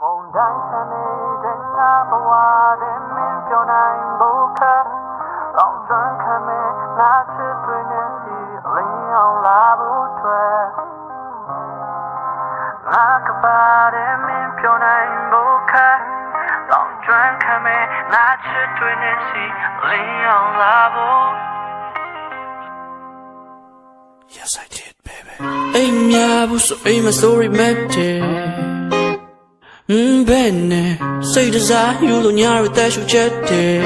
မုန်တိုင်းဆန်နေတဲ့ငါဘဝတဲ့မင်းပြောနိုင်ဖို့ခက်လောင်စွမ်းခံမဲ့ငါချစ်တွင်နေစီလင်းအောင်လာဖို့ထွက်ငါကပါတဲ့မင်းပြောနိုင်ဖို့ခက်လောင်စွမ်းခံမဲ့ငါချစ်တွင်နေစီလင်းအောင်လာဖို့ Yes, I did, baby. အိမ်များဘူးဆိုအိမ်မ sorry မက်တယ်။อืม ဘယ်နဲ့စိတ်တစားယူလို့ညာရတဲ့ရှူချက်တယ်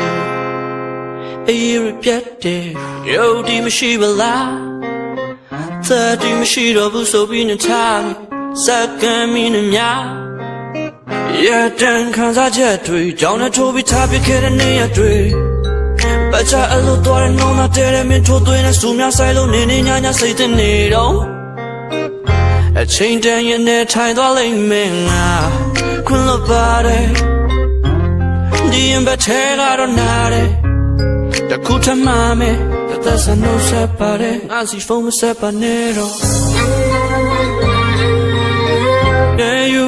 ။အေးရပြတ်တယ်။ရုပ်ဒီမရှိပါလား။သက်ဒီမရှိတော့ဘူးဆိုပြီးနေထားမိ။စက္ကန့်မီနဲ့များ။ရတဲ့ခံစားချက်တွေကြောင်းနဲ့ထိုးပြီးထားပြခဲ့တဲ့နေရတွေ။ပချာအလို့တော်ရနောနာတဲရမင်းထိုးသွင်းတဲ့စူများဆိုင်လို့နေနေညာညာစိတ်တဲ့နေတော့အချိန်တန်ရင်နဲ့ထိုင်သွားလိမ့်မယ်ငါ ခွန်းလို့ပါတယ်ဒီရင်ဘက်ထဲကတော့နားတယ်တခုထမှမယ်တသက်စနှုတ်ဆက်ပါတယ်ငါစီဖုန်းမဆက်ပါနဲ့တော့ Yeah you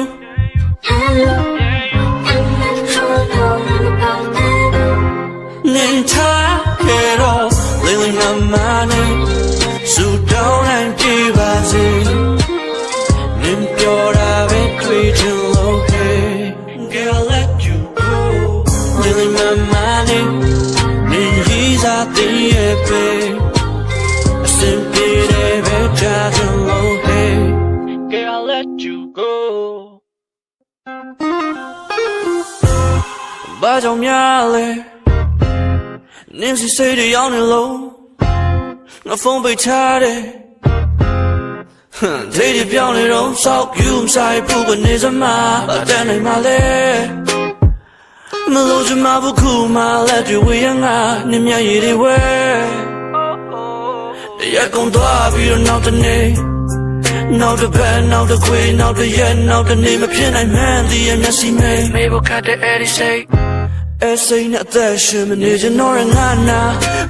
နေထားခဲ့တော့လေးလေးမမနဲ့စူတော နဲ့နင်ကြီးစားတဲ့ရဲ့ပဲအစင်ပြေတဲ့ပဲကြားချင်လို့ hey girl let you go ဘာကြောင့်များလဲနင်းစီစိတ်တွေရောက်နေလို့ငါဖုန်းပိတ်ထားတယ်ဟမ်ဒေးဒီပြောင်းနေတော့စောက်ယူမဆိုင်ဘူးကနေစမှာအတန်းနိုင်မှလဲ မလို့ချင်မဘူးခုမှလက်တွေဝေးရငါနင်းမြရည်တွေဝဲတရားကုန်သွားပြီးတော့နောက်တစ်နေ့နောက်တစ်ပတ်နောက်တစ်ခွေနောက်တစ်ရက်နောက်တစ်နေ့မဖြစ်နိုင်မှန်းသိရမျက်စိမိတ်မေဖို့ခတ်တဲ့အဲ့ဒီစိတ်အစိမ်းနဲ့အသက်ရှင်မနေချင်တော့တဲ့ငါနာ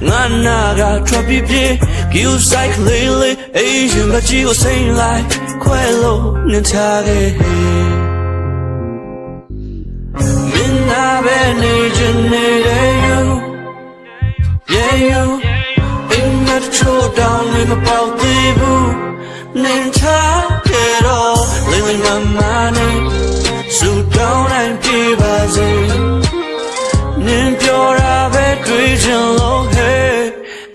ငါနာကထွက်ပြေးပြေး you psych lately asian မကြီးကိုစိမ့်လိုက်ခွဲလို့နင်ထားခဲ့မင်း နာပဲနေချင်နေတဲ့ you yeah you in the true down နေမပေါသေးဘူးနင်ထားခဲ့တော့လေးလေးမမနဲ့စူတောင်းနိုင်ပြပါစေနင်ပြောတာပဲတွေ့ချင်လို့ hey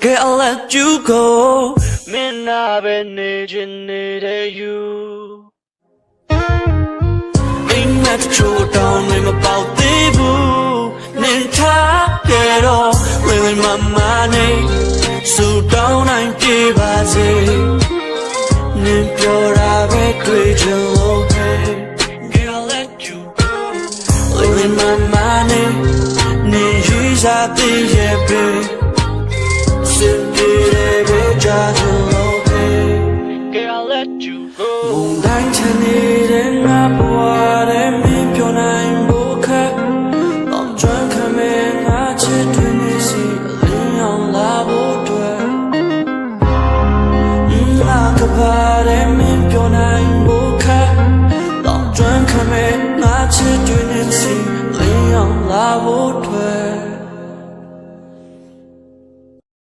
get I'll let you go မင်းနာပဲနေချင်နေတဲ့ you အိမ်မက် င်းနိုင်ပြပါစေနင်ပြောတာပဲတွေ့ချင်လို့ hey get I'll let you go ဝင်ဝင်မမနေနေယူစားတဲ့ရဲ့ပဲစင်ပြေတဲ့ပဲကြားချင် င်ကျွမ်းခံမဲ့ငါချစ်တွင်နေစီအလင်းအောင်လာဖို့အတွက်